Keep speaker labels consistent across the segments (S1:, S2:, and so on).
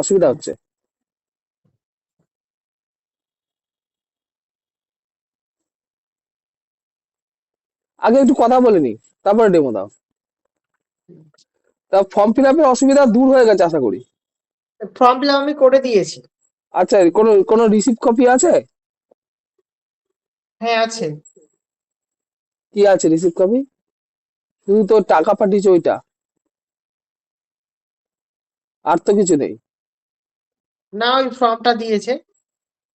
S1: অসুবিধা হচ্ছে। আগে একটু কথা বলে নি তারপরে ডেমো দাও। তা ফর্ম ফিল আপের অসুবিধা দূর হয়ে গেছে আশা করি।
S2: ফর্ম ফিল আমি করে দিয়েছি।
S1: আচ্ছা কোনো কোনো রিসিপ্ট কপি আছে?
S2: হ্যাঁ আছে।
S1: কি আছে রিসিপ্ট কপি শুধু তো টাকা পাঠিয়েছে ওইটা। আর তো কিছু নেই।
S2: না ওই ফর্মটা দিয়েছে।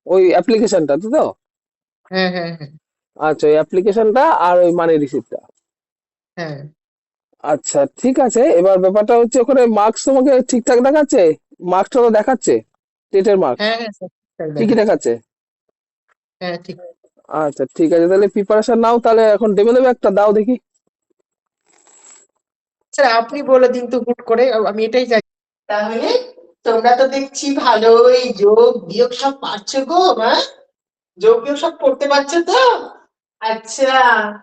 S1: ওই অ্যাপ্লিকেশনটা তো তো?
S2: হ্যাঁ হ্যাঁ হ্যাঁ।
S1: আচ্ছা ওই অ্যাপ্লিকেশনটা আর ওই মানি রিসিপ্টটা
S2: হ্যাঁ।
S1: আচ্ছা ঠিক আছে। এবার ব্যাপারটা হচ্ছে ওখানে মার্কস তোমাকে ঠিকঠাক দেখাচ্ছে? মার্কসটা তো দেখাচ্ছে? টেটের মার্ক
S2: হ্যাঁ হ্যাঁ স্যার
S1: কি
S2: দেখাচ্ছে। হ্যাঁ ঠিক।
S1: আচ্ছা ঠিক আছে। তাহলে প্রিপারেশন নাও তাহলে এখন ডেমো দেবে একটা দাও দেখি।
S2: স্যার আপনি বলে দিন তো হুট করে। আমি এটাই চাই তাহলে তোমরা তো দেখছি ভালোই যোগ, বিয়োগ সব পারছ গো হ্যাঁ যোগ, বিয়োগ সব পড়তে পারছ তো? আচ্ছা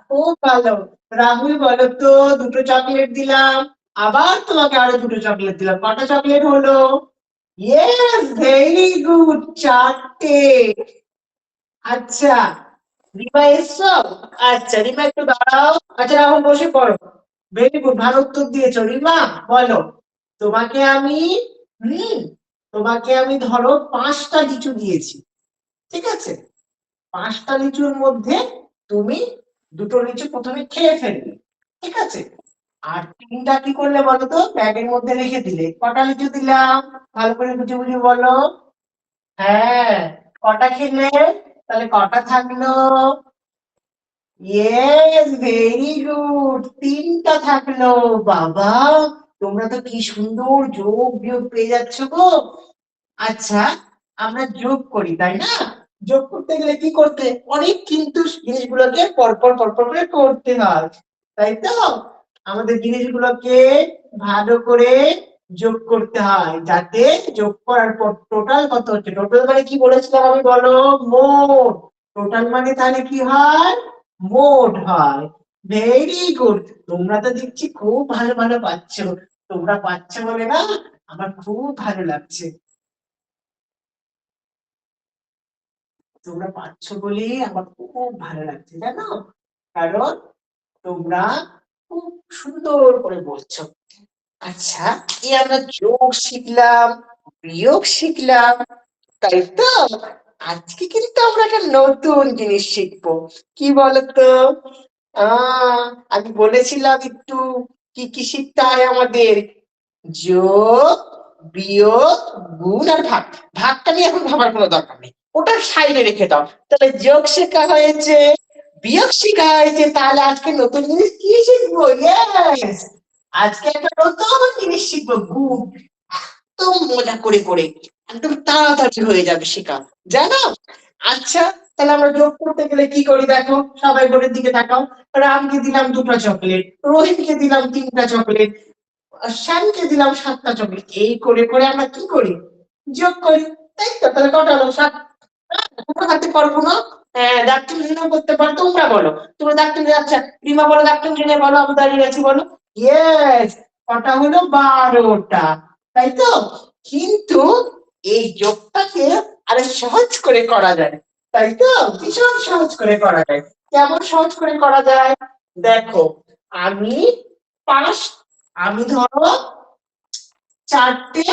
S2: খুব ভালো। রাহুল, বলো তো, দুটো চকলেট দিলাম। আবার তোমাকে আরও দুটো চকলেট দিলাম। কটা চকলেট হলো? ইয়েস ভেরি গুড চারটে। আচ্ছা রিমা এসছো? আচ্ছা রিমা একটু দাঁড়াও। আচ্ছা রাহুল বসে পড়ো। ভেরি গুড ভালো উত্তর দিয়েছ। রিমা, বলো। তোমাকে আমি হুম তোমাকে আমি ধরো পাঁচটা লিচু দিয়েছি। ঠিক আছে? পাঁচটা লিচুর মধ্যে তুমি দুটো লিচু প্রথমে খেয়ে ফেলবে। ঠিক আছে? আর তিনটা কি করলে বলো তো ব্যাগের মধ্যে রেখে দিলে। কটা লিচু দিলাম? ভালো করে বুঝে বুঝে বলো। হ্যাঁ কটা খেলে? তাহলে কটা থাকল? ইয়েস ভেরি গুড তিনটা থাকল। বাবা! তোমরা তো কি সুন্দর যোগ বিয়োগ পেয়ে যাচ্ছ গো? আচ্ছা আমরা যোগ করি, তাই না? যোগ করতে গেলে কি করতে? অনেক কিন্তু জিনিসগুলোকে পরপর পরপর করে করতে হয়, তাই তো? আমাদের জিনিসগুলোকে ভালো করে যোগ করতে হয়, যাতে যোগ করার পর টোটাল কত হচ্ছে? টোটাল মানে কি বলেছিলাম আমি বলো? মোট। টোটাল মানে তাহলে কি হয়? মোট হয়। ভেরি গুড তোমরা তো দেখছি খুব ভালো ভালো পাচ্ছ। তোমরা পাচ্ছ বলে না, আমার খুব ভালো লাগছে। তোমরা পাচ্ছ বলে আমার খুব ভালো লাগছে, জানো? কারণ তোমরা খুব সুন্দর করে বলছো। আচ্ছা এই আমরা যোগ শিখলাম, বিয়োগ শিখলাম? তাই তো? আজকে কিন্তু আমরা একটা নতুন জিনিস শিখব। কি বলতো? আমি বলেছিলাম একটু কি কি শিখতে হয় আমাদের? যোগ, বিয়োগ, গুণ আর ভাগ। ভাগটা নিয়ে এখন ভাবার কোনো দরকার নেই। ওটা সাইডে রেখে দাও। তাহলে যোগ শেখা হয়েছে, বিয়োগ শেখা হয়েছে, তাহলে আজকে নতুন জিনিস কি শিখব? আজকে একটা নতুন জিনিস শিখব, গুণ। একদম মজা করে করে। একদম তাড়াতাড়ি হয়ে যাবে শেখা। জানো? আচ্ছা তাহলে আমরা যোগ করতে গেলে কি করি দেখো? সবাই বোর্ডের দিকে তাকাও। রামকে দিলাম দুটো চকলেট রহিমকে দিলাম তিনটা চকলেট শ্যামকে দিলাম সাতটা চকলেট। এই করে করে আমরা কি করি? যোগ করি। তাই তো? তাহলে কটা হলো? সাত। হ্যাঁ, পারব না করতে পারো। তোমরা বলো। তোমরা আচ্ছা রিমা বলো বলো আমি দাঁড়িয়ে আছি বলো। কটা হলো? বারোটা। তাই তো? কিন্তু এই যোগটাকে আরও সহজ করে করা যায়। তাই তো? ভীষণ সহজ করে করা যায়। কেমন সহজ করে করা যায়? দেখো, আমি পাঁচ, আমি ধরো চারটে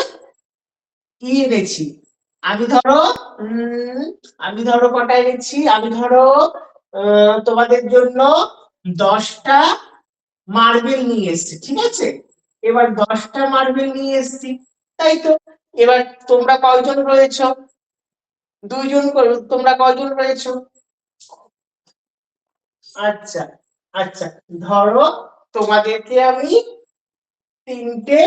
S2: কি এনেছি। আমি ধরো আমি ধরো কটা এনেছি? আমি ধরো তোমাদের জন্য দশটা মার্বেল নিয়ে এসেছি, ঠিক আছে? এবার দশটা মার্বেল নিয়ে এসেছি, তাই তো? এবার তোমরা কয়জন রয়েছো? দুইজন করে- তোমরা কয়জন রয়েছো? আচ্ছা আচ্ছা ধরো তোমাদেরকে আমি তিনটে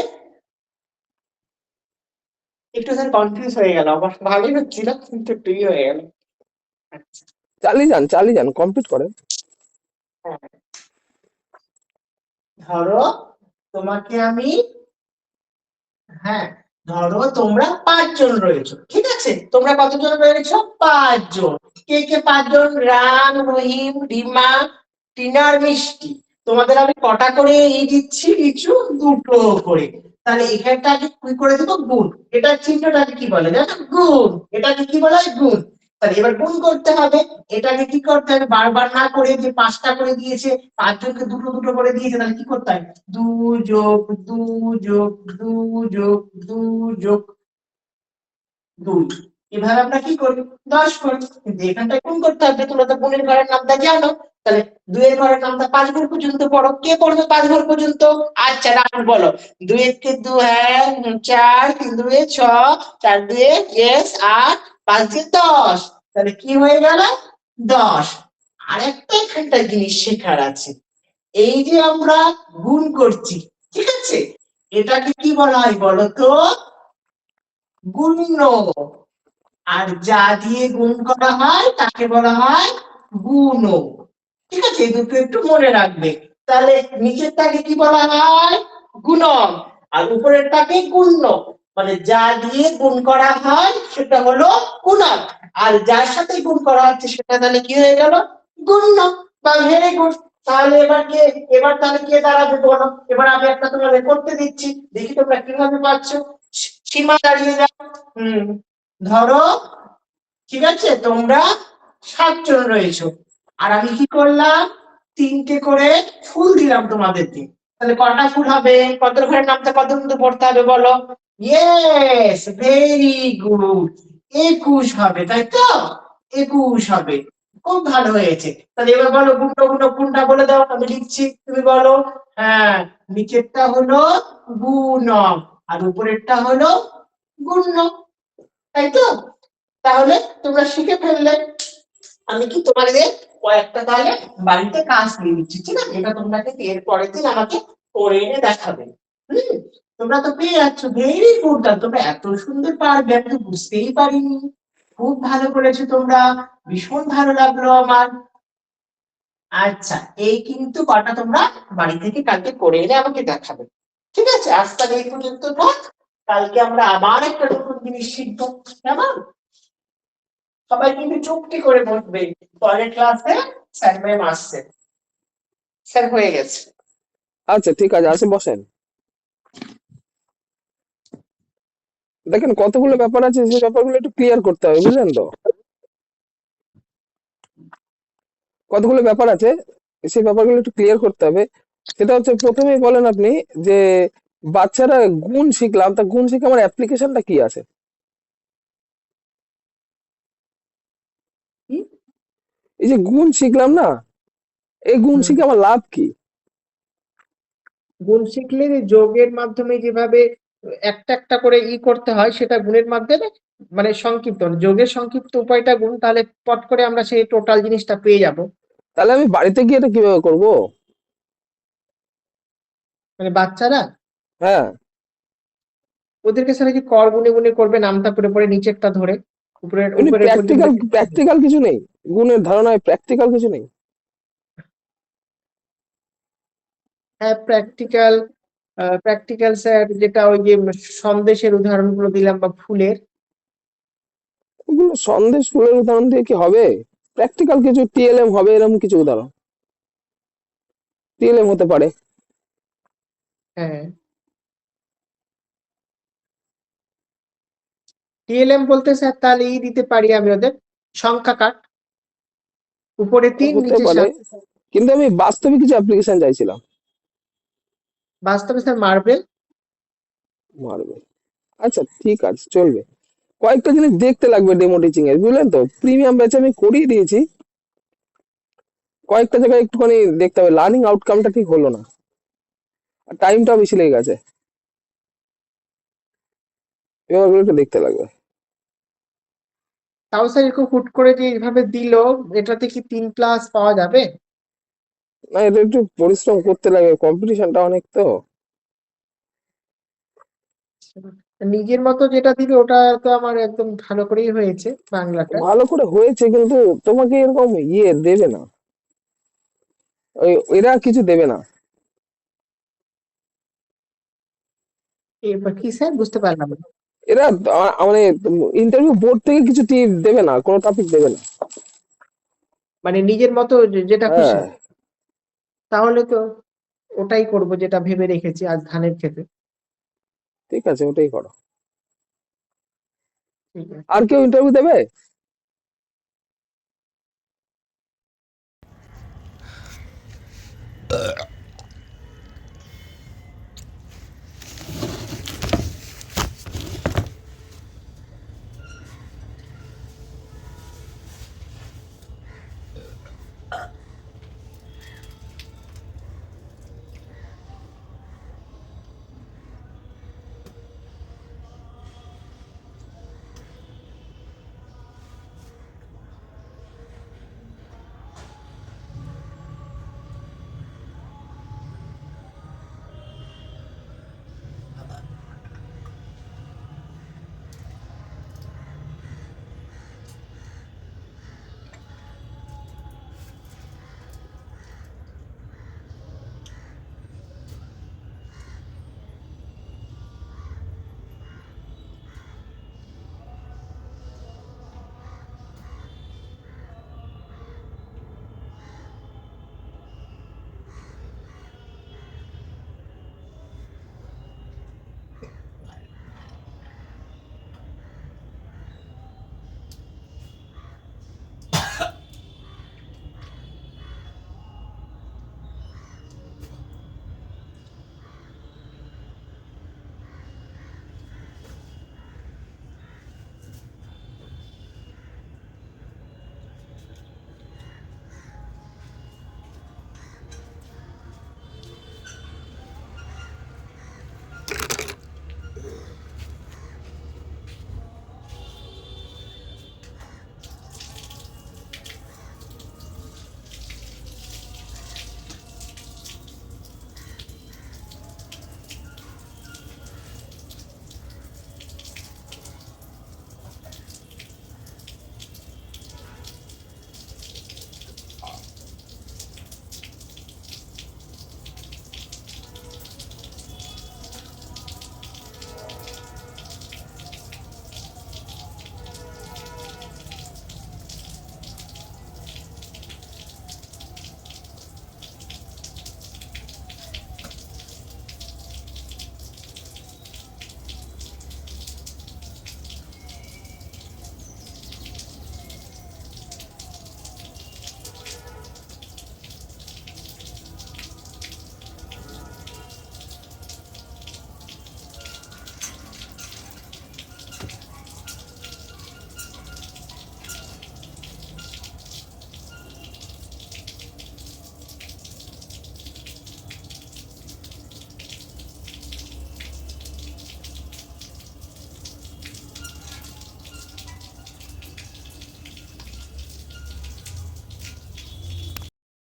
S2: একটু স্যার কনফিউজ হয়ে গেল আমার ভালোই হচ্ছিল কিন্তু একটু ই হয়ে গেল। আচ্ছা।
S1: চালিয়ে যান চালিয়ে যান কমপ্লিট করেন।
S2: ধরো তোমাকে আমি হ্যাঁ ধরো তোমরা পাঁচজন রয়েছো ঠিক আছে? তোমরা কতজন রয়েছো? পাঁচজন। কে কে পাঁচজন? রাম, রহিম রিমা টিনার মিষ্টি। তোমাদের আমি কটা করে এই দিচ্ছি লিচু দুটো করে। তাহলে এখানটাকে কি করে দেবো? গুণ। এটার চিহ্নটাকে কি বলে জানো? গুণ। এটাকে কি বলা গুণ। তাহলে এবার গুণ করতে হবে। এটাকে কি করতে হবে? বারবার না করে যে পাঁচটা করে দিয়েছে, পাঁচজনকে দুটো দুটো করে দিয়েছে, তাহলে কি করতে হয়? দু যোগ দু যোগ দু যোগ দু যোগ। দুই এভাবে আমরা কি করি? দশ করি কিন্তু এখানটায় গুণ করতে হবে। তোমরা তো গুণের ঘরের নামটা জানো। তাহলে দুইয়ের ঘরের নামটা পাঁচ ঘর পর্যন্ত পড়ো। কে পড়বে পাঁচ ঘর পর্যন্ত? আচ্ছা রাহুল বলো। দুই একে দু হ্যাঁ চার, তিন দুয়ে ছ, চার দুয়ে ইয়েস আট, পাঁচ দিয়ে দশ। তাহলে কি হয়ে গেল? দশ। আরেকটা এখানটা জিনিস শেখার আছে। এই যে আমরা গুণ করছি, ঠিক আছে? এটাকে কি বলা হয় বলো তো? গুণ্য আর যা দিয়ে গুণ করা হয়, তাকে বলা হয় গুণ। ঠিক আছে, এই দুটো একটু মনে রাখবে। তাহলে নিচেরটাকে কি বলা হয়? গুণন আর উপরেরটাকে গুণ্য। মানে যা দিয়ে গুণ করা হয়, সেটা হলো গুণক আর যার সাথে গুণ করা হচ্ছে, সেটা তাহলে কি হয়ে গেল? গুণ্য। বা ভেরি গুড। তাহলে এবার কে? এবার তাহলে কে দাঁড়াবে বলো? এবার আমি একটা তোমাদের করতে দিচ্ছি। দেখি তোমরা কীভাবে পাচ্ছ সীমা দাঁড়িয়ে যাও। হুম। ধরো, ঠিক আছে, তোমরা সাতজন রয়েছো। আর আমি কি করলাম? তিনটে করে ফুল দিলাম তোমাদেরকে। তাহলে কটা ফুল হবে? কত ঘরের নামটা কত কিন্তু পড়তে হবে বলো। ইয়েস ভেরি গুড একুশ হবে, তাই তো? একুশ হবে। খুব ভালো হয়েছে। তাহলে এবার বলো গুণটা গুণটা কোনটা বলে দাও? আমি লিখছি, তুমি বলো। হ্যাঁ নিচেরটা হলো গুণক। আর উপরেরটা হলো গুণ্য। তাই তো? তাহলে তোমরা শিখে ফেললে। আমি কি তোমাদের কয়েকটা তাহলে বাড়িতে কাজ দিয়ে দিচ্ছি, ঠিক আছে? এটা তোমরাকে এর পরের দিন আমাকে করে এনে দেখাবে। হুম? তোমরা তো পেয়ে যাচ্ছ। ভেরি গুড তোমরা এত সুন্দর পারবে, আমি তো বুঝতেই পারিনি। খুব ভালো করেছ তোমরা। ভীষণ ভালো লাগল আমার। আচ্ছা এই কিন্তু কটা তোমরা বাড়ি থেকে কালকে করে এনে আমাকে দেখাবে। ঠিক আছে আজ তাহলে এই পর্যন্ত থাক। কালকে আমরা আবার একটা নতুন জিনিস শিখব কেমন সবাই কিন্তু চুপটি করে বসবে। পরের ক্লাসে স্যার ম্যাম আসছে। স্যার হয়ে গেছে।
S1: আচ্ছা ঠিক আছে আসে বসেন। দেখেন, কতগুলো ব্যাপার আছে, সেই ব্যাপারগুলো একটু ক্লিয়ার করতে হবে, বুঝলেন তো? কতগুলো ব্যাপার আছে, সেই ব্যাপারগুলো একটু ক্লিয়ার করতে হবে। সেটা হচ্ছে প্রথমেই বলেন আপনি যে বাচ্চারা গুণ শিখলাম তা গুণ শিখে আমার অ্যাপ্লিকেশনটা কি আছে? এই যে গুণ শিখলাম না এই গুণ শিখে আমার লাভ কি?
S3: গুণ শিখলে যোগের মাধ্যমে যেভাবে একটা একটা করে ই করতে হয় সেটা গুণের মাধ্যমে মানে সংক্ষিপ্ত যোগের সংক্ষিপ্ত উপায়টা গুণ তাহলে পট করে আমরা সেই টোটাল জিনিসটা পেয়ে যাব।
S1: তাহলে আমি বাড়িতে গিয়ে এটা কীভাবে করব?
S3: মানে বাচ্চারা?
S1: হ্যাঁ।
S3: ওদেরকে স্যার কি কর গুনে গুনে করবে? নামটা পড়ে পড়ে নিচেরটা ধরে উপরের
S1: এমনি
S3: উপরের
S1: প্র্যাকটিক্যাল প্র্যাকটিক্যাল কিছু নেই। গুণের ধারণায় প্র্যাকটিক্যাল কিছু নেই।
S3: হ্যাঁ প্র্যাকটিক্যাল প্র্যাকটিক্যাল স্যার যেটা ওই যে সন্দেশের উদাহরণগুলো দিলাম বা ফুলের।
S1: ওগুলো সন্দেশ ফুলের উদাহরণ দিয়ে কি হবে? প্র্যাকটিক্যাল কিছু টিএলএম হবে এরকম কিছু উদাহরণ। টিএলএম হতে পারে।
S3: হ্যাঁ। টিএলএম বলতে স্যার তাহলে ই দিতে পারি আমি ওদের। সংখ্যা কাট উপরে তিন নিচে
S1: কিন্তু আমি বাস্তবে কিছু অ্যাপ্লিকেশন চাইছিলাম।
S3: বাস্তবে স্যার মার্বেল।
S1: মারবে আচ্ছা ঠিক আছে চলবে। কয়েকটা জিনিস দেখতে লাগবে ডেমো টিচিং এর বুঝলেন তো? প্রিমিয়াম ব্যাচে আমি করিয়ে দিয়েছি। কয়েকটা জায়গায় একটুখানি দেখতে হবে। লার্নিং আউটকামটা ঠিক হলো না। আর টাইমটাও বেশি লেগে গেছে। এবার একটু দেখতে লাগবে।
S3: তাও স্যার এরকম হুট করে যে এইভাবে দিল এটাতে কি তিন প্লাস পাওয়া যাবে?
S1: না এটা একটু পরিশ্রম করতে লাগবে কম্পিটিশনটা অনেক তো।
S3: নিজের মতো যেটা দিবে ওটা তো আমার একদম ভালো করেই হয়েছে বাংলাটা।
S1: ভালো করে হয়েছে কিন্তু তোমাকে এরকম ইয়ে দেবে না। ওই এরা কিছু দেবে না।
S3: এবার কি স্যার? বুঝতে পারলাম না।
S1: এরা মানে ইন্টারভিউ বোর্ড থেকে কিছু টি- দেবে না কোনো টপিক দেবে না।
S3: মানে নিজের মতো যেটা খুশি।
S1: হ্যাঁ।
S3: তাহলে তো ওটাই করব যেটা ভেবে রেখেছি আজ ধানের ক্ষেতে।
S1: ঠিক আছে ওটাই করো। আর কেউ ইন্টারভিউ দেবে?